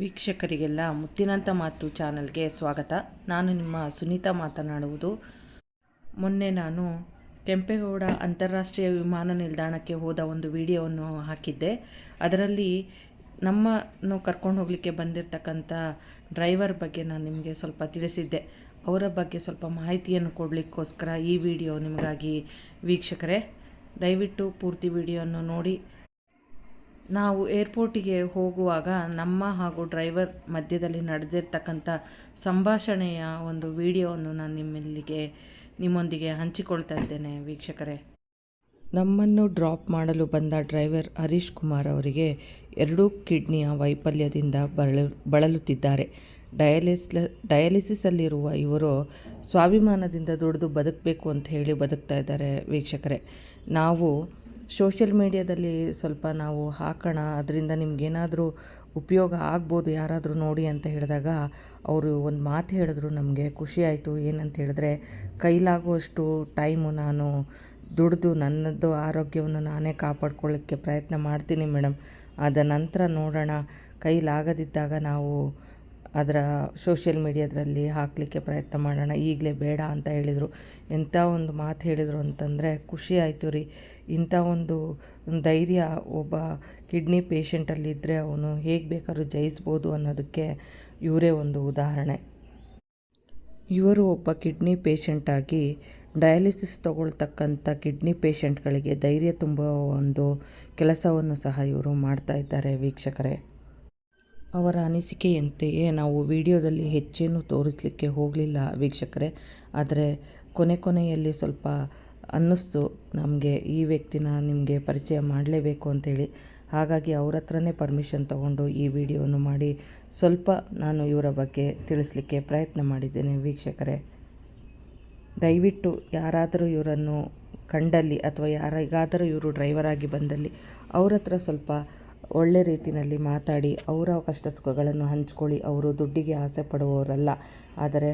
ವೀಕ್ಷಕರಿಗೆಲ್ಲ ಮುತ್ತಿನಂತ ಮಾತು ಚಾನಲ್ಗೆ ಸ್ವಾಗತ. ನಾನು ನಿಮ್ಮ ಸುನೀತಾ ಮಾತನಾಡುವುದು. ಮೊನ್ನೆ ನಾನು ಕೆಂಪೇಗೌಡ ಅಂತಾರಾಷ್ಟ್ರೀಯ ವಿಮಾನ ನಿಲ್ದಾಣಕ್ಕೆ ಹೋದ ಒಂದು ವಿಡಿಯೋವನ್ನು ಹಾಕಿದ್ದೆ. ಅದರಲ್ಲಿ ನಮ್ಮನ್ನು ಕರ್ಕೊಂಡು ಹೋಗಲಿಕ್ಕೆ ಬಂದಿರತಕ್ಕಂಥ ಡ್ರೈವರ್ ಬಗ್ಗೆ ನಾನು ನಿಮಗೆ ಸ್ವಲ್ಪ ತಿಳಿಸಿದ್ದೆ. ಅವರ ಬಗ್ಗೆ ಸ್ವಲ್ಪ ಮಾಹಿತಿಯನ್ನು ಕೊಡಲಿಕ್ಕೋಸ್ಕರ ಈ ವಿಡಿಯೋ ನಿಮಗಾಗಿ ವೀಕ್ಷಕರೇ, ದಯವಿಟ್ಟು ಪೂರ್ತಿ ವಿಡಿಯೋವನ್ನು ನೋಡಿ ನಾವು ಏರ್ಪೋರ್ಟಿಗೆ ಹೋಗುವಾಗ ನಮ್ಮ ಹಾಗೂ ಡ್ರೈವರ್ ಮಧ್ಯದಲ್ಲಿ ನಡೆದಿರ್ತಕ್ಕಂಥ ಸಂಭಾಷಣೆಯ ಒಂದು ವಿಡಿಯೋವನ್ನು ನಾನು ನಿಮ್ಮಲ್ಲಿಗೆ, ನಿಮ್ಮೊಂದಿಗೆ ಹಂಚಿಕೊಳ್ತಾ ಇದ್ದೇನೆ ವೀಕ್ಷಕರೇ. ನಮ್ಮನ್ನು ಡ್ರಾಪ್ ಮಾಡಲು ಬಂದ ಡ್ರೈವರ್ ಹರೀಶ್ ಕುಮಾರ್ ಅವರಿಗೆ ಎರಡೂ ಕಿಡ್ನಿಯ ವೈಫಲ್ಯದಿಂದ ಬಳಲು, ಬಳಲುತ್ತಿದ್ದಾರೆ. ಡಯಾಲಿಸ್ ಡಯಾಲಿಸಿಸಲ್ಲಿರುವ ಇವರು ಸ್ವಾಭಿಮಾನದಿಂದ ದುಡಿದು ಬದುಕಬೇಕು ಅಂತ ಹೇಳಿ ಬದುಕ್ತಾ ಇದ್ದಾರೆ ವೀಕ್ಷಕರೇ. ನಾವು ಸೋಷಿಯಲ್ ಮೀಡಿಯಾದಲ್ಲಿ ಸ್ವಲ್ಪ ನಾವು ಹಾಕೋಣ, ಅದರಿಂದ ನಿಮಗೇನಾದರೂ ಉಪಯೋಗ ಆಗ್ಬೋದು ಯಾರಾದರೂ ನೋಡಿ ಅಂತ ಹೇಳಿದಾಗ ಅವರು ಒಂದು ಮಾತು ಹೇಳಿದ್ರು, ನಮಗೆ ಖುಷಿ ಆಯಿತು. ಏನಂತ ಹೇಳಿದ್ರೆ, ಕೈಲಾಗುವಷ್ಟು ಟೈಮು ನಾನು ದುಡಿದು ನನ್ನದು ಆರೋಗ್ಯವನ್ನು ನಾನೇ ಕಾಪಾಡ್ಕೊಳ್ಳೋಕ್ಕೆ ಪ್ರಯತ್ನ ಮಾಡ್ತೀನಿ ಮೇಡಮ್. ಅದ ನಂತರ ನೋಡೋಣ, ಕೈಲಾಗದಿದ್ದಾಗ ನಾವು ಅದರ ಸೋಷಿಯಲ್ ಮೀಡ್ಯಾದ್ರಲ್ಲಿ ಹಾಕಲಿಕ್ಕೆ ಪ್ರಯತ್ನ ಮಾಡೋಣ, ಈಗಲೇ ಬೇಡ ಅಂತ ಹೇಳಿದರು. ಎಂಥ ಒಂದು ಮಾತು ಹೇಳಿದರು ಅಂತಂದರೆ, ಖುಷಿ ಆಯಿತು ರೀ, ಇಂಥ ಒಂದು ಧೈರ್ಯ ಒಬ್ಬ ಕಿಡ್ನಿ ಪೇಷಂಟಲ್ಲಿದ್ದರೆ ಅವನು ಹೇಗೆ ಬೇಕಾದ್ರೂ ಜಯಿಸ್ಬೋದು ಅನ್ನೋದಕ್ಕೆ ಇವರೇ ಒಂದು ಉದಾಹರಣೆ. ಇವರು ಒಬ್ಬ ಕಿಡ್ನಿ ಪೇಷಂಟಾಗಿ ಡಯಾಲಿಸಿಸ್ ತಗೊಳ್ತಕ್ಕಂಥ ಕಿಡ್ನಿ ಪೇಷಂಟ್ಗಳಿಗೆ ಧೈರ್ಯ ತುಂಬುವ ಒಂದು ಕೆಲಸವನ್ನು ಸಹ ಇವರು ಮಾಡ್ತಾ ಇದ್ದಾರೆ ವೀಕ್ಷಕರೇ. ಅವರ ಅನಿಸಿಕೆಯಂತೆಯೇ ನಾವು ವಿಡಿಯೋದಲ್ಲಿ ಹೆಚ್ಚೇನು ತೋರಿಸಲಿಕ್ಕೆ ಹೋಗಲಿಲ್ಲ ವೀಕ್ಷಕರೇ. ಆದರೆ ಕೊನೆ ಕೊನೆಯಲ್ಲಿ ಸ್ವಲ್ಪ ಅನ್ನಿಸ್ತು ನಮಗೆ ಈ ವ್ಯಕ್ತಿನ ನಿಮಗೆ ಪರಿಚಯ ಮಾಡಲೇಬೇಕು ಅಂತೇಳಿ. ಹಾಗಾಗಿ ಅವ್ರ ಹತ್ರನೇ ಪರ್ಮಿಷನ್ ತಗೊಂಡು ಈ ವಿಡಿಯೋವನ್ನು ಮಾಡಿ ಸ್ವಲ್ಪ ನಾನು ಇವರ ಬಗ್ಗೆ ತಿಳಿಸ್ಲಿಕ್ಕೆ ಪ್ರಯತ್ನ ಮಾಡಿದ್ದೇನೆ ವೀಕ್ಷಕರೇ. ದಯವಿಟ್ಟು ಯಾರಾದರೂ ಇವರನ್ನು ಕಂಡಲ್ಲಿ ಅಥವಾ ಯಾರಿಗಾದರೂ ಇವರು ಡ್ರೈವರ್ ಆಗಿ ಬಂದಲ್ಲಿ ಅವ್ರ ಹತ್ರ ಸ್ವಲ್ಪ ಒಳ್ಳೆ ರೀತಿಯಲ್ಲಿ ಮಾತಾಡಿ ಅವರ ಕಷ್ಟ ಸುಖಗಳನ್ನು ಹಂಚ್ಕೊಳ್ಳಿ. ಅವರು ದುಡ್ಡಿಗೆ ಆಸೆ ಪಡುವವರಲ್ಲ. ಆದರೆ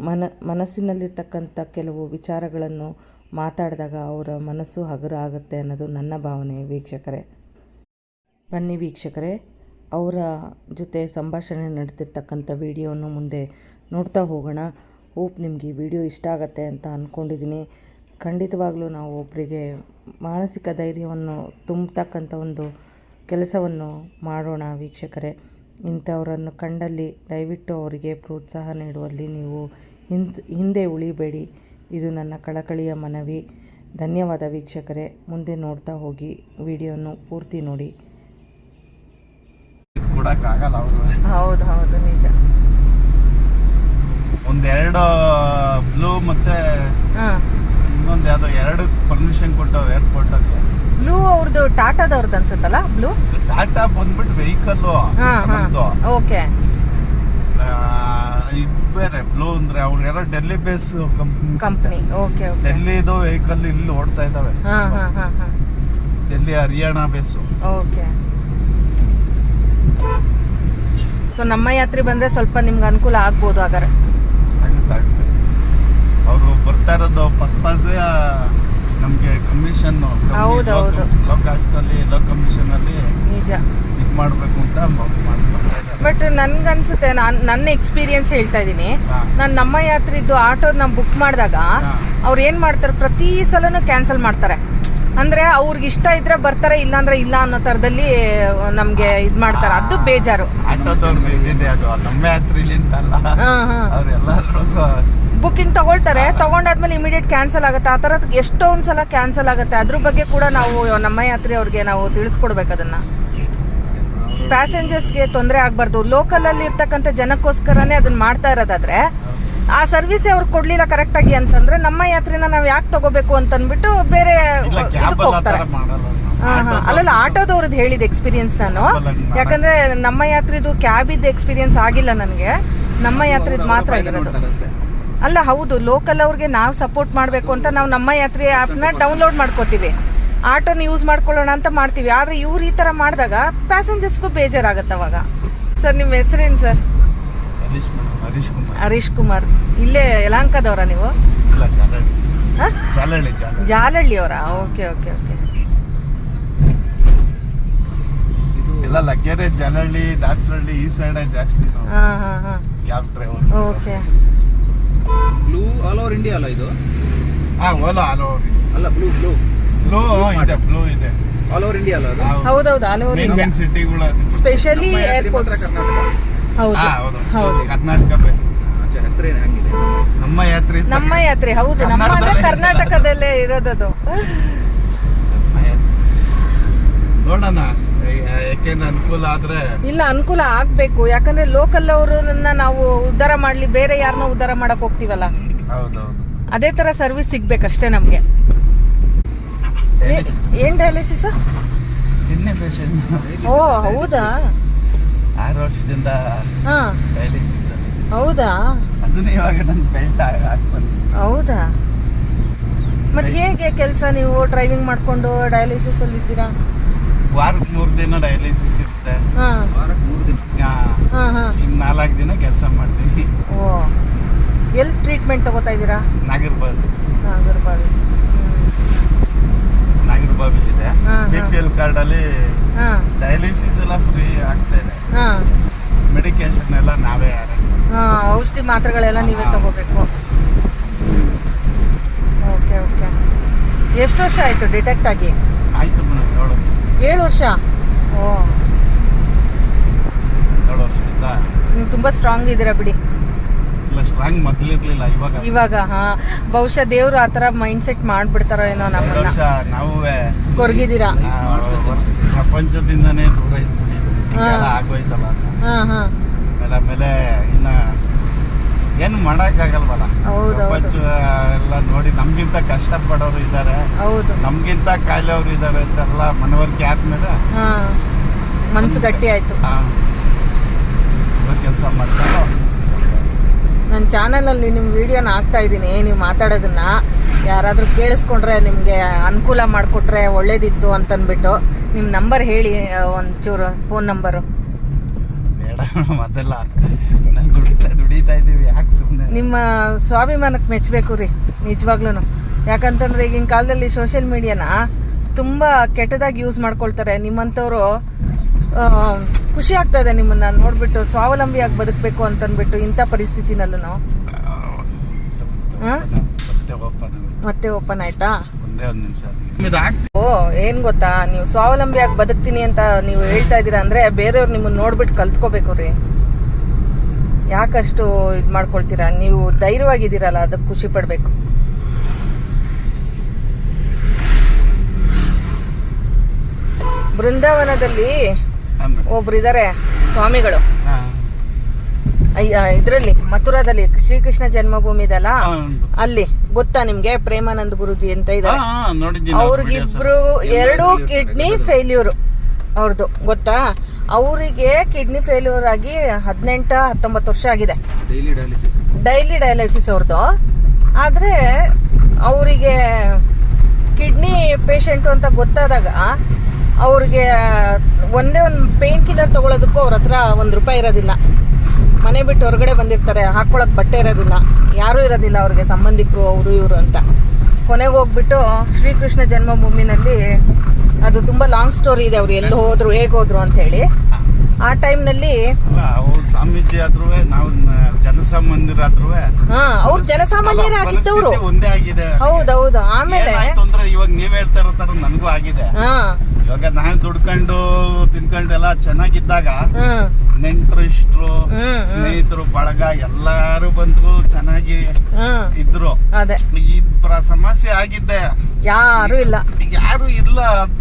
ಮನ, ಮನಸ್ಸಿನಲ್ಲಿರ್ತಕ್ಕಂಥ ಕೆಲವು ವಿಚಾರಗಳನ್ನು ಮಾತಾಡಿದಾಗ ಅವರ ಮನಸ್ಸು ಹಗುರ ಆಗುತ್ತೆ ಅನ್ನೋದು ನನ್ನ ಭಾವನೆ ವೀಕ್ಷಕರೇ. ಬನ್ನಿ ವೀಕ್ಷಕರೇ, ಅವರ ಜೊತೆ ಸಂಭಾಷಣೆ ನಡೆದಿರ್ತಕ್ಕಂಥ ವಿಡಿಯೋವನ್ನು ಮುಂದೆ ನೋಡ್ತಾ ಹೋಗೋಣ. ಹೋಪ್ ನಿಮಗೆ ವಿಡಿಯೋ ಇಷ್ಟ ಆಗತ್ತೆ ಅಂತ ಅಂದ್ಕೊಂಡಿದ್ದೀನಿ ಖಂಡಿತವಾಗಲೂ ನಾವು ಒಬ್ಬರಿಗೆ ಮಾನಸಿಕ ಧೈರ್ಯವನ್ನು ತುಂಬತಕ್ಕಂಥ ಒಂದು ಕೆಲಸವನ್ನು ಮಾಡೋಣ ವೀಕ್ಷಕರೇ. ಇಂಥವರನ್ನು ಕಂಡಲ್ಲಿ ದಯವಿಟ್ಟು ಅವರಿಗೆ ಪ್ರೋತ್ಸಾಹ ನೀಡುವಲ್ಲಿ ನೀವು ಹಿಂದ್ ಹಿಂದೆ ಉಳಿಬೇಡಿ. ಇದು ನನ್ನ ಕಳಕಳಿಯ ಮನವಿ. ಧನ್ಯವಾದ ವೀಕ್ಷಕರೇ. ಮುಂದೆ ನೋಡ್ತಾ ಹೋಗಿ ವಿಡಿಯೋನು ಪೂರ್ತಿ ನೋಡಿ. ಹೌದು ಹೌದು ನಿಜ. ಒಂದೆರಡು ಬ್ಲೂ ಮತ್ತೆ ಇನ್ನೊಂದು ಯಾವ್ದೋ ಎರಡು ಪರ್ಮಿಷನ್ ಕೊಟ್ಟವು ಏರ್ಪೋರ್ಟ್ ಅಲ್ಲಿ. ಬ್ಲೂ ಅವ್ರದ್ದು ಟಾಟಾದವ್ರದ್ದು ಅನ್ಸುತ್ತಲ್ಲ? ಬ್ಲೂ? ಟಾಟಾ ಬಂದ್ಬಿಟ್ಟು ವೆಹಿಕಲ್ ಓಕೆ. ಬೇರೆ ಬ್ಲೂ ಅಂದ್ರೆ ಅವ್ರು ಯಾರೋ ಡೆಲ್ಲಿ ಬೇಸ್ ಕಂಪ್ನಿ ಓಕೆ ಡೆಲ್ಲಿದು ವೆಹಿಕಲ್ ಇಲ್ಲಿ ಓಡ್ತಾ ಇದಾವೆ ಹಾಂ ಹಾಂ ಹಾಂ ಹಾಂ. Delhi Haryana base okay. So ನಮ್ಮ ಯಾತ್ರೆ ಬಂದ್ರೆ ಸ್ವಲ್ಪ ನಿಮ್ಗೆ ಅನುಕೂಲ ಆಗ್ಬೋದು ಹಾಗಾದ್ರೆ. ಅವರು ಬರ್ತಾ ಇರೋದು ಪರ್ಪಸ್ ನಮ್ಗೆ ಕಮಿಷನ್ ಹೌದು, ಹೌದು. ಲೋ ಕಾಸ್ಟ್ ಅಲ್ಲಿ ಲೋ ಕಮಿಷನ್ ಅಲ್ಲಿ ನಿಜ. ಇದು ಮಾಡಬೇಕು ಅಂತ ಇದ್ದಾರೆ. ಬಟ್ ನನ್ಗನ್ಸುತ್ತೆ ನಾನು ನನ್ನ ಎಕ್ಸ್ಪೀರಿಯನ್ಸ್ ಹೇಳ್ತಾ ಇದ್ದೀನಿ. ಹಾ. ನಾನು ನಮ್ಮ ಯಾತ್ರಿದ್ದು ಆಟೋ ನಾವು ಬುಕ್ ಮಾಡಿದಾಗ ಹಾ. ಅವ್ರು ಏನು ಮಾಡ್ತಾರೆ ಪ್ರತಿ ಸಲನೂ ಕ್ಯಾನ್ಸಲ್ ಮಾಡ್ತಾರೆ. ಅಂದರೆ ಅವ್ರಿಗೆ ಇಷ್ಟ ಇದ್ರೆ ಬರ್ತಾರೆ ಇಲ್ಲ ಅಂದ್ರೆ ಇಲ್ಲ ಅನ್ನೋ ಥರದಲ್ಲಿ ನಮಗೆ ಇದು ಮಾಡ್ತಾರೆ. ಅದು ಬೇಜಾರು. ಆಟೋದವ್ರದ್ದು ಇದಿದೆ ಅದು. ನಮ್ಮ ಅಲ್ಲ ಹಾಂ ಅವ್ರು ಎಲ್ಲಾದ್ರೂ ಬುಕ್ಕಿಂಗ್ ತಗೊಳ್ತಾರೆ. ತಗೊಂಡಾದ್ಮೇಲೆ ಇಮಿಡಿಯೇಟ್ ಕ್ಯಾನ್ಸಲ್ ಆಗುತ್ತೆ. ಆ ಥರದ್ದು ಎಷ್ಟೊಂದು ಸಲ ಕ್ಯಾನ್ಸಲ್ ಆಗುತ್ತೆ. ಅದ್ರ ಬಗ್ಗೆ ಕೂಡ ನಾವು ನಮ್ಮ ಯಾತ್ರಿ ಅವ್ರಿಗೆ ನಾವು ತಿಳಿಸ್ಕೊಡ್ಬೇಕು ಅದನ್ನು ಪ್ಯಾಸೆಂಜರ್ಸ್ಗೆ ತೊಂದರೆ ಆಗಬಾರ್ದು. ಲೋಕಲಲ್ಲಿ ಇರ್ತಕ್ಕಂಥ ಜನಕ್ಕೋಸ್ಕರನೇ ಅದನ್ನ ಮಾಡ್ತಾ ಇರೋದಾದ್ರೆ ಆ ಸರ್ವಿಸ್ ಅವ್ರು ಕೊಡಲಿಲ್ಲ ಕರೆಕ್ಟಾಗಿ ಅಂತಂದ್ರೆ ನಮ್ಮ ಯಾತ್ರೆನ ನಾವು ಯಾಕೆ ತಗೋಬೇಕು ಅಂತ ಅಂದ್ಬಿಟ್ಟು ಬೇರೆ ಇದಕ್ಕೆ ಹೋಗ್ತಾರೆ. ಹಾಂ ಹಾಂ. ಅಲ್ಲಲ್ಲ ಆಟೋದವ್ರದ್ದು ಹೇಳಿದ ಎಕ್ಸ್ಪೀರಿಯನ್ಸ್ ನಾನು. ಯಾಕಂದರೆ ನಮ್ಮ ಯಾತ್ರಿದು ಕ್ಯಾಬಿದ್ದು ಎಕ್ಸ್ಪೀರಿಯನ್ಸ್ ಆಗಿಲ್ಲ ನನಗೆ. ನಮ್ಮ ಯಾತ್ರಿದ್ ಮಾತ್ರ ಇರೋದು. ಅಲ್ಲ ಹೌದು ಲೋಕಲ್ ಅವ್ರಿಗೆ ನಾವು ಸಪೋರ್ಟ್ ಮಾಡಬೇಕು ಅಂತ ನಾವು ನಮ್ಮ ಯಾತ್ರೆ ಆ್ಯಪ್ನ ಡೌನ್ಲೋಡ್ ಮಾಡ್ಕೋತೀವಿ. ಆಟೋನ ಯೂಸ್ ಮಾಡ್ಕೊಳ್ಳೋಣ ಅಂತ ಮಾಡ್ತೀವಿ. ಆದರೆ ಇವ್ರು ಈ ಥರ ಮಾಡಿದಾಗ ಪ್ಯಾಸೆಂಜರ್ಸ್ಗೂ ಬೇಜಾರಾಗತ್ತೆ ಅವಾಗ. ಸರ್ ನಿಮ್ಮ ಹೆಸರೇನು ಸರ್? ಹರೀಶ್ ಕುಮಾರ್ ಹರೀಶ್ ಕುಮಾರ್. ಇಲ್ಲೇ ಯಲಾಂಕದವರ ನೀವು? ಜಾಲಹಳ್ಳಿ. ಜಾಲಹಳ್ಳಿಯವರ? Okay okay okay. ಎಲ್ಲ ಲಗ್ಗೆರೆ ಜಾಲಹಳ್ಳಿ ದಾಸರಳ್ಳಿ ಈ ಸೈಡ್ ಜಾಸ್ತಿ ಹಾ ಹಾ ಹಾ. Cab driver okay. Blue all over India ಅಲ್ಲ ಇದು? ಹಾ ಓಲಾ ಓವರ್ ಅಲ್ಲ ಬ್ಲೂ ಬ್ಲೂ ಬ್ಲೂ ಇದೆ ಬ್ಲೂ ಇದೆ. ಆಲ್ ಓವರ್ ಇಂಡಿಯಾ ಅಲ್ಲ ಅದು? ಹೌದೌದು ಆಲ್ ಓವರ್ ಮೇನ್ ಮೇನ್ ಸಿಟಿಗಳು ಸ್ಪೆಷಲಿ ನಮ್ಮ ಯಾತ್ರೆ ಕರ್ನಾಟಕ. ಹೌದು ಹೌದು. ಹೌದು. ಕರ್ನಾಟಕ ಬೇಸ್ ಆಚೆ ಹೆಸರೇನು ಹಂಗಿದೆ ನಮ್ಮ ಯಾತ್ರೆ ನಮ್ಮ ಯಾತ್ರೆ ಹೌದು. ನಮ್ಮ ಅಂದ್ರೆ ಕರ್ನಾಟಕದಲ್ಲೇ ಇರೋದದು. ನೋಡೋಣ. ಯಾಕೆಂದ್ರೆ ಅನುಕೂಲ ಆದ್ರೆ ಇಲ್ಲ ಅನುಕೂಲ ಆಗ್ಬೇಕು. ಯಾಕಂದ್ರೆ ಲೋಕಲ್ ಅವ್ರನ್ನ ನಾವು ಉದ್ಧಾರ ಮಾಡ್ಲಿ ಬೇರೆ ಯಾರನ್ನ ಉದ್ಧಾರ ಮಾಡಕ್ ಹೋಗ್ತಿವಲ್ಲ? ಹೌದೌದು. ಅದೇ ತರ ಸರ್ವಿಸ್ ಸಿಗ್ಬೇಕಷ್ಟೇ ನಮ್ಗೆ. ಏನ್ ಡಯಾಲಿಸಿಸ್ ಪೇಷಂಟ್ ಓ ಹೌದಾ? ಆರು ವರ್ಷದಿಂದ ಡಯಾಲಿಸಿಸ್ ಹೌದಾ? ಅದನ್ನ ಇವಾಗ ನನ್ನ ಬೆಲ್ಟ್ ಹಾಕ್ಬಂದು ಹೌದಾ? ಮತ್ತೆ ಹೇಗೆ ಕೆಲಸ ನೀವು ಡ್ರೈವಿಂಗ್ ಮಾಡ್ಕೊಂಡು ಡಯಾಲಿಸಿಸ್ ಅಲ್ಲಿ ಇದ್ದೀರಾ ವಾರಕ್ಕೆ ಮೂರು ದಿನ ಡಯಾಲಿಸಿಸ್ ಇರುತ್ತೆ. ಹಾ. ವಾರಕ್ಕೆ ಮೂರು ದಿನ. ಆ, ಹಾ ಹಾ. ಇನ್ನು ನಾಲ್ಕು ದಿನ ಕೆಲಸ ಮಾಡ್ತೀನಿ. ಓ. ಎಲ್ಲಿ ಟ್ರೀಟ್ಮೆಂಟ್ ತಗೋತಾ ಇದ್ದೀರಾ? ನಾಗರ್ಬಾವಿ. ನಾಗರ್ಬಾವಿ. ನಾಗರ್ಬಾವಿಲಿದೆ. ಇದೆ. ಬಿ ಪಿ ಎಲ್ ಕಾರ್ಡಲ್ಲಿ ಹಾ. ಡಯಾಲಿಸಿಸ್ ಎಲ್ಲ ಫ್ರೀ ಆಗ್ತಾ ಇದೆ. ಹಾ. ಮೆಡಿಕೇಶನ್ ಎಲ್ಲ ನಾವೇ ಆರೆ ಹಾ ಔಷಧಿ ಮಾತ್ರೆಗಳೆಲ್ಲ ನೀವೇ ತಗೋಬೇಕು. Okay okay. ಎಷ್ಟು ವರ್ಷ ಆಯ್ತು ಡಿಟೆಕ್ಟ್ ಆಗಿ? ಆಯ್ತು ಏಳು ವರ್ಷ? ಓ. ಏಳು ವರ್ಷದಿಂದ? ನೀವು ತುಂಬಾ ಸ್ಟ್ರಾಂಗ್ ಇದ್ದೀರಾ ಬಿಡಿ. ಇಲ್ಲ ಸ್ಟ್ರಾಂಗ್ ಮೊದಲಿರ್ಲಿಲ್ಲ ಇವಾಗ. ಇವಾಗ ಹಾ. ಬಹುಶಃ ದೇವ್ರು ಆ ಥರ ಮೈಂಡ್ ಸೆಟ್ ಮಾಡ್ಬಿಡ್ತಾರೋ ಏನೋ ನಮ್ಮ ನಮ್ಮನ್ನ. ವರ್ಷ ನಾವೇ ಕೊರ್ಗಿದ್ದೀರಾ? ಪ್ರಪಂಚದಿಂದನೇ ದೂರ. ಎಲ್ಲ ಆಗೋಯ್ತಲ್ಲ. ಹಾ ಹಾ. ಆಮೇಲೆ ಆಮೇಲೆ ಇನ್ನ ಏನು ಮಾಡೋಕ್ಕಾಗಲ್ವಲ್ಲ ಹೌದು, ಪ್ರಪಂಚ ಎಲ್ಲ ನೋಡಿ ನಮ್ಗಿಂತ ಕಷ್ಟಪಡೋರು ಇದ್ದಾರೆ. ಹೌದು. ನಮ್ಗಿಂತ ಕಾಯಿಲೆಯವರು ಇದ್ದಾರೆ ಅಂತೆಲ್ಲ ಮನವರಿಕೆ ಆದ್ಮೇಲೆ ಹಾ ಮನ್ಸು ಗಟ್ಟಿ ಆಯ್ತು. ಕೆಲಸ ಮಾಡ್ಕೊಂಡು. ನನ್ನ ಚಾನಲಲ್ಲಿ ನಿಮ್ಮ ವಿಡಿಯೋನ ಹಾಕ್ತಾ ಇದ್ದೀನಿ ನೀವು ಮಾತಾಡೋದನ್ನ. ಯಾರಾದರೂ ಕೇಳಿಸ್ಕೊಂಡ್ರೆ ನಿಮಗೆ ಅನುಕೂಲ ಮಾಡಿಕೊಟ್ರೆ ಒಳ್ಳೇದಿತ್ತು ಅಂತಂದ್ಬಿಟ್ಟು ನಿಮ್ಮ ನಂಬರ್ ಹೇಳಿ ಒಂಚೂರು ಫೋನ್ ನಂಬರು. ಬೇಡ ಅದೆಲ್ಲ ನಾನು ದುಡಿತಾ ದುಡಿತಾ ಇದ್ದೀವಿ ಯಾಕೆ ಸುಮ್ಮನೆ ನಿಮ್ಮ ಸ್ವಾಭಿಮಾನಕ್ಕೆ ಮೆಚ್ಚಬೇಕು ರೀ ನಿಜವಾಗ್ಲೂ ಯಾಕಂತಂದ್ರೆ ಈಗಿನ ಕಾಲದಲ್ಲಿ ಸೋಷಿಯಲ್ ಮೀಡಿಯಾನ ತುಂಬ ಕೆಟ್ಟದಾಗಿ ಯೂಸ್ ಮಾಡ್ಕೊಳ್ತಾರೆ. ನಿಮ್ಮಂಥವ್ರು ಖುಷಿ ಖುಷಿ ಇದೆ ನಿಮ್ಮನ್ನ ನೋಡ್ಬಿಟ್ಟು ಸ್ವಾವಲಂಬಿಯಾಗಿ ಬದುಕಬೇಕು ಅಂತಂದ್ಬಿಟ್ಟು ಇಂಥ ಪರಿಸ್ಥಿತಿನಲ್ಲೂ ಮತ್ತೆ ಓಪನ್ ಆಯ್ತಾ? ಒಂದೇ ಒಂದು ನಿಮಿಷ. ಇದು ಆಗ್ತಿ ಓ ಏನ್ ಗೊತ್ತಾ? ನೀವು ಸ್ವಾವಲಂಬಿಯಾಗಿ ಬದುಕ್ತೀನಿ ಅಂತ ನೀವು ಹೇಳ್ತಾ ಇದ್ದೀರಾ ಅಂದ್ರೆ ಬೇರೆಯವ್ರು ನಿಮ್ಮನ್ನ ನೋಡ್ಬಿಟ್ಟು ಕಲ್ತ್ಕೋಬೇಕು ರೀ. ಯಾಕಷ್ಟು ಇದು ಮಾಡ್ಕೊಳ್ತೀರಾ? ನೀವು ಧೈರ್ಯವಾಗಿದ್ದೀರಲ್ಲ ಅದಕ್ಕೆ ಖುಷಿ ಪಡ್ಬೇಕು. ಬೃಂದಾವನದಲ್ಲಿ ಒಬ್ರು ಇದಾರೆ ಸ್ವಾಮಿಗಳು. ಇದರಲ್ಲಿ ಮಥುರಾದಲ್ಲಿ ಶ್ರೀಕೃಷ್ಣ ಜನ್ಮಭೂಮಿ ಇದಲ್ಲ ಅಲ್ಲಿ. ಗೊತ್ತಾ ನಿಮ್ಗೆ? ಪ್ರೇಮಾನಂದ್ ಗುರುಜಿ ಅಂತ ಇದ್ದಾರೆ ಅವ್ರಿಗಿಬ್ರು ಎರಡು ಕಿಡ್ನಿ ಫೇಲ್ಯೂರ್ ಅವ್ರದ್ದು ಗೊತ್ತಾ? ಅವರಿಗೆ ಕಿಡ್ನಿ ಫೇಲ್ಯೂರ್ ಆಗಿ ಹದಿನೆಂಟ ಹತ್ತೊಂಬತ್ತು ವರ್ಷ ಆಗಿದೆ. ಡೈಲಿ ಡಯಾಲಿಸಿಸ್ ಡೈಲಿ ಡಯಾಲಿಸಿಸ್ ಅವ್ರದ್ದು ಆದರೆ ಅವರಿಗೆ ಕಿಡ್ನಿ ಪೇಷಂಟ್ ಅಂತ ಗೊತ್ತಾದಾಗ ಅವ್ರಿಗೆ ಒಂದೇ ಒಂದು ಪೇನ್ ಕಿಲ್ಲರ್ ತಗೊಳ್ಳೋದಕ್ಕೂ ಅವ್ರ ಹತ್ರ ಒಂದು ರೂಪಾಯಿ ಇರೋದಿಲ್ಲ. ಮನೆ ಬಿಟ್ಟು ಹೊರಗಡೆ ಬಂದಿರ್ತಾರೆ ಹಾಕ್ಕೊಳಕ್ಕೆ ಬಟ್ಟೆ ಇರೋದಿಲ್ಲ. ಯಾರೂ ಇರೋದಿಲ್ಲ ಅವ್ರಿಗೆ ಸಂಬಂಧಿಕರು ಅವರು ಇವರು ಅಂತ. ಕೊನೆಗೆ ಹೋಗ್ಬಿಟ್ಟು ಶ್ರೀಕೃಷ್ಣ ಜನ್ಮಭೂಮಿನಲ್ಲಿ ಅದು ತುಂಬ ಲಾಂಗ್ ಸ್ಟೋರಿ ಇದೆ ಅವ್ರು ಎಲ್ಲಿ ಹೋದ್ರು ಹೇಗೆ ಹೋದ್ರು ಅಂತ ಹೇಳಿ. ಆ ಟೈಮ್ನಲ್ಲಿ ಸ್ವಾಮೀಜಿ ಆದ್ರೂ ನಾವು ಜನಸಾಮಾನ್ಯರಾದ್ರೂ ಹಾ ಅವ್ರು ಜನಸಾಮಾನ್ಯರೇ ಆಗಿದ್ದವರು. ಒಂದೇ ಆಗಿದೆ. ಹೌದೌದು ಆಮೇಲೆ ಅಂದ್ರೆ ಇವಾಗ ನೀವ್ ಹೇಳ್ತಾ ಇರೋ ತರ ನನಗೂ ಆಗಿದೆ. ಇವಾಗ ನಾನು ದುಡ್ಕೊಂಡು ತಿನ್ಕೊಂಡು ಎಲ್ಲ ಚೆನ್ನಾಗಿದ್ದಾಗ ಹ್ಮ್ ನೆಂಟರು ಇಷ್ಟರು ಹ್ಮ್, ಹ್ಮ್. ಸ್ನೇಹಿತರು ಬಳಗ ಎಲ್ಲಾರು ಬಂದ್ರು ಚೆನ್ನಾಗಿ ಇದ್ರು. ಅದೇ. ಈ ಸಮಸ್ಯೆ ಆಗಿದ್ದೆ. ಯಾರು ಇಲ್ಲ. ಯಾರು ಇಲ್ಲ.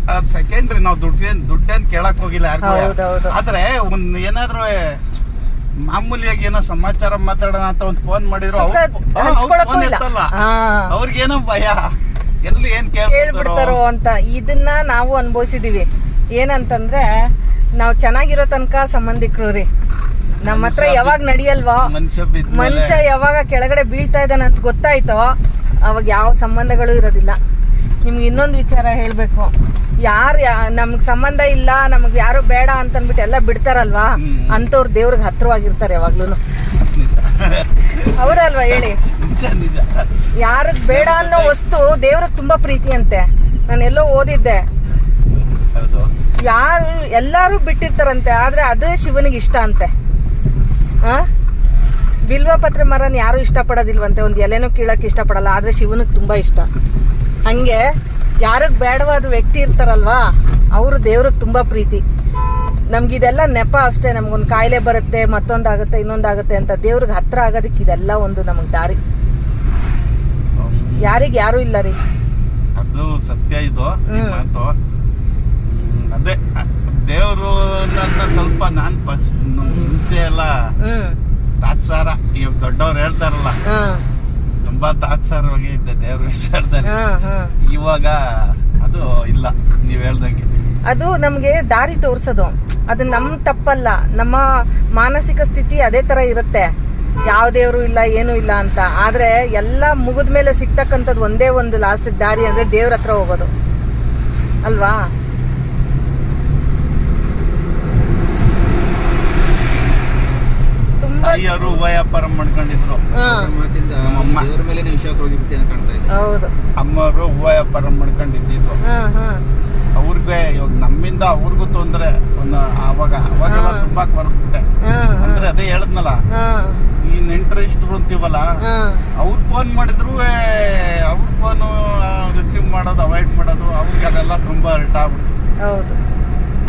ಅದ್ ಸೆಕೆಂಡ್ರಿ ನಾವು ದುಡ್ಡೇನ್ ದುಡ್ಡೇನ್ ಕೇಳಕ್ ಹೋಗಿಲ್ಲ ಯಾರು ಆದ್ರೆ ಒಂದ್ ಏನಾದ್ರು ಮಾಮೂಲಿಯಾಗಿ ಏನೋ ಸಮಾಚಾರ ಮಾತಾಡೋಣ ಅಂತ ಒಂದ್ ಫೋನ್ ಮಾಡಿದ್ರು ಹಾ ಅವ್ರಿಗೇನೋ ಭಯ. ಎಲ್ಲಿ ಏನ್ ಕೇಳ್ಬಿಡ್ತಾರೋ ಅಂತ. ಇದನ್ನ ನಾವು ಅನ್ಭವಿಸಿದೀವಿ. ಏನಂತಂದ್ರೆ ನಾವು ಚೆನ್ನಾಗಿರೋ ತನಕ ಸಂಬಂಧಿಕರು ರೀ. ನಮ್ಮ ಹತ್ರ ಯಾವಾಗ ನಡೆಯಲ್ವಾ? ಮನುಷ್ಯ ಯಾವಾಗ ಕೆಳಗಡೆ ಬೀಳ್ತಾ ಇದ್ದಾನೆ ಅಂತ ಗೊತ್ತಾಯ್ತೋ ಅವಾಗ ಯಾವ ಸಂಬಂಧಗಳು ಇರೋದಿಲ್ಲ. ನಿಮ್ಗೆ ಇನ್ನೊಂದು ವಿಚಾರ ಹೇಳಬೇಕು. ಯಾರು ನಮ್ಗೆ ಸಂಬಂಧ ಇಲ್ಲ ನಮಗೆ ಯಾರು ಬೇಡ ಅಂತಂದ್ಬಿಟ್ಟು ಎಲ್ಲ ಬಿಡ್ತಾರಲ್ವಾ. ಅಂಥವ್ರು ದೇವ್ರಿಗೆ ಹತ್ರವಾಗಿರ್ತಾರೆ ಯಾವಾಗ್ಲೂ ಹೌದಲ್ವಾ ಹೇಳಿ? ಯಾರಿಗೆ ಬೇಡ ಅನ್ನೋ ವಸ್ತು ದೇವ್ರಿಗೆ ತುಂಬಾ ಪ್ರೀತಿ ಅಂತೆ ನಾನು ಎಲ್ಲೋ ಓದಿದ್ದೆ. ಯಾರು ಎಲ್ಲರೂ ಬಿಟ್ಟಿರ್ತಾರಂತೆ ಆದ್ರೆ ಅದೇ ಶಿವನಿಗೆ ಇಷ್ಟ ಅಂತೆ. ಹಾಂ ಬಿಲ್ವ ಪತ್ರೆ ಮರನ ಯಾರು ಇಷ್ಟಪಡೋದಿಲ್ವಂತೆ ಒಂದು ಎಲೆನೂ ಕೀಳಕ್ಕೆ ಇಷ್ಟಪಡಲ್ಲ ಆದ್ರೆ ಶಿವನಿಗೆ ತುಂಬಾ ಇಷ್ಟ. ಹಂಗೆ ಯಾರಿಗೆ ಬೇಡವಾದ ವ್ಯಕ್ತಿ ಇರ್ತಾರಲ್ವಾ ಅವರು ದೇವ್ರಿಗೆ ತುಂಬಾ ಪ್ರೀತಿ. ನಮ್ಗಿದೆಲ್ಲ ನೆಪ ಅಷ್ಟೇ ನಮಗೊಂದು ಕಾಯಿಲೆ ಬರುತ್ತೆ ಮತ್ತೊಂದಾಗುತ್ತೆ ಇನ್ನೊಂದಾಗುತ್ತೆ ಅಂತ ದೇವ್ರಿಗೆ ಹತ್ರ ಆಗೋದಕ್ಕೆ ಇದೆಲ್ಲ ಒಂದು ನಮಗೆ ದಾರಿ. ಯಾರಿಗೆ ಯಾರು ಇಲ್ಲ ರೀ. ಅದು ಸತ್ಯ ಇದು ಮಾತು. ಅದೇ ದೇವರು ಅಂತ ಸ್ವಲ್ಪ ನಾನು ಫಸ್ಟ್ ಮುಂಚೆ ಎಲ್ಲ ತಾತ್ಸಾರ ಈಗ ದೊಡ್ಡವ್ರು ಹೇಳ್ತಾರಲ್ಲ. ತುಂಬಾ ತಾತ್ಸಾರವಾಗಿ ಇದ್ದೆ ದೇವ್ರ ವಿಚಾರದಲ್ಲಿ. ಇವಾಗ ಅದು ಇಲ್ಲ ನೀವ್ ಹೇಳ್ದಂಗೆ. ಅದು ನಮಗೆ ದಾರಿ ತೋರಿಸೋದು. ಅದು ನಮ್ಮ ತಪ್ಪಲ್ಲ ನಮ್ಮ ಮಾನಸಿಕ ಸ್ಥಿತಿ ಅದೇ ಥರ ಇರುತ್ತೆ. ಯಾವ ದೇವರು ಇಲ್ಲ ಏನೂ ಇಲ್ಲ ಅಂತ. ಆದರೆ ಎಲ್ಲ ಮುಗಿದ ಮೇಲೆ ಸಿಗ್ತಕ್ಕಂಥದ್ದು ಒಂದೇ ಒಂದು ಲಾಸ್ಟ್ ದಾರಿ ಅಂದರೆ ದೇವ್ರ ಹತ್ರ ಹೋಗೋದು. ಅಲ್ವಾ ತುಂಬ ತಾಯಿಯವರು ವ್ಯಾಪಾರ ಮಾಡ್ಕೊಂಡಿದ್ರು. ಮಾತಿಂದ ನಮ್ಮಮ್ಮ. ಮೇಲೆ ವಿಶ್ವಾಸ ಹೋಗಿಬಿಟ್ಟೆ ಅಂತ ಕಾಣ್ತಾ ಇದೆ. ಹೌದು. ಅಮ್ಮವರು ಹೂವ ವ್ಯಾಪಾರ ಮಾಡ್ಕೊಂಡಿದ್ದಿದ್ರು. ಹಾಂ ಹಾಂ. ಅವ್ರಿಗೆ ಇವಾಗ ನಮ್ಮಿಂದ ಅವ್ರಿಗೂ ತೊಂದ್ರೆ. ಒಂದು ಅವಾಗ ಅವಾಗೆಲ್ಲ. ತುಂಬಾ ಕೊರಗ್ಬಿಟ್ಟೆ ಅಂದ್ರೆ ಅದೇ ಹೇಳದ್ನಲ್ಲ. ಹಾಂ. ಈ ನೆಂಟ್ರ ಇಷ್ಟರು ಅಂತೀವಲ್ಲ ಹಾಂ. ಅವ್ರು ಫೋನ್ ಮಾಡಿದ್ರು ಅವ್ರ ಫೋನು ರಿಸೀವ್ ಮಾಡೋದು ಅವಾಯ್ಡ್ ಮಾಡೋದು ಅವ್ರಿಗೆ ಅದೆಲ್ಲ ತುಂಬಾ ಹರ್ಟ್ ಆಗ್ಬಿಟ್ಟು ಹೌದು.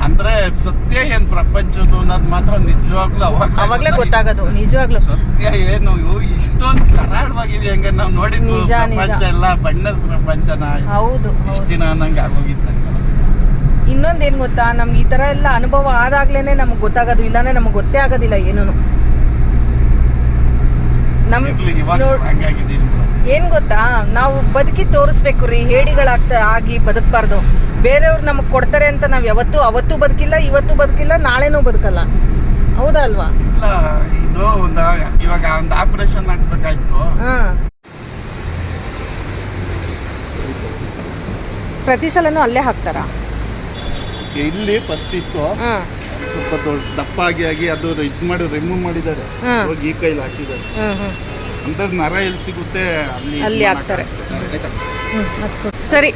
ಅಂದ್ರೆ ಸತ್ಯ ಏನ್ ಪ್ರಪಂಚದ್ದು ಅನ್ನೋದು ಮಾತ್ರ ನಿಜವಾಗ್ಲೂ ಅವಾಗ್ಲೇ ಗೊತ್ತಾಗೋದು ನಿಜವಾಗ್ಲೂ. ಸತ್ಯ ಏನು ಇಷ್ಟೊಂದು ಕರಾಡವಾಗಿದೆ ಹಂಗ ನಾವು ನೋಡಿದ್ವಿ. ನಿಜ, ನಿಜ. ಪ್ರಪಂಚ ಎಲ್ಲ ಬಣ್ಣದ ಪ್ರಪಂಚನ. ಹೌದು ಇಷ್ಟ ದಿನ ಅನ್ನಂಗೆ ಆಗೋಗಿತ್ತು ಇನ್ನೊಂದೇನು ಗೊತ್ತಾ ನಮ್ಗೆ ಈ ತರ ಎಲ್ಲ ಅನುಭವ ಆದಾಗ್ಲೇನೆ ನಮ್ಗೆ ಗೊತ್ತಾಗೋದು ಇಲ್ಲಾಂದ್ರೆ ನಮ್ಗೆ ಗೊತ್ತೇ ಆಗೋದಿಲ್ಲ ಏನೂ ನಮ್ ಇವಾಗ ನೋಡ್- ಏನ್ ಗೊತ್ತಾ ನಾವು ಬದುಕಿ ತೋರಿಸ್ಬೇಕು ರೀ ಹೇಡಿಗಳಾಗ್ತಾ ಆಗಿ ಬದುಕಬಾರ್ದು. ಬೇರೆಯವ್ರು ನಮಗೆ ಕೊಡ್ತಾರೆ ಅಂತ ನಾವು ಯಾವತ್ತೂ ಅವತ್ತು ಬದುಕಿಲ್ಲ ಇವತ್ತು ಬದುಕಿಲ್ಲ ನಾಳೆನೂ ಬದುಕಲ್ಲ. ಹೌದಾ ಅಲ್ವಾ? ಇದು ಒಂದು ಇವಾಗ ಒಂದು ಆಪರೇಷನ್ ಆಗ್ಬೇಕಾಯ್ತು ಪ್ರತಿ ಸಲನೂ ಅಲ್ಲೇ ಹಾಕ್ತಾರಾ? ಇಲ್ಲಿ ಫಸ್ಟ್ ಇತ್ತು. ಸ್ವಲ್ಪ ದೊಡ್ಡ ದಪ್ಪ ಆಗಿ ಆಗಿ ಅದು ಇದು ಮಾಡಿ ರಿಮೂವ್ ಮಾಡಿದ್ದಾರೆ. ಈ ಕೈಲಿ ಹಾಕಿದ್ದಾರೆ. ಅಂದ್ರೆ ನರ ಎಲ್ಲಿ ಸಿಗುತ್ತೆ ಅಲ್ಲಿ ಅಲ್ಲಿ ಹಾಕ್ತಾರೆ. ಸರಿ.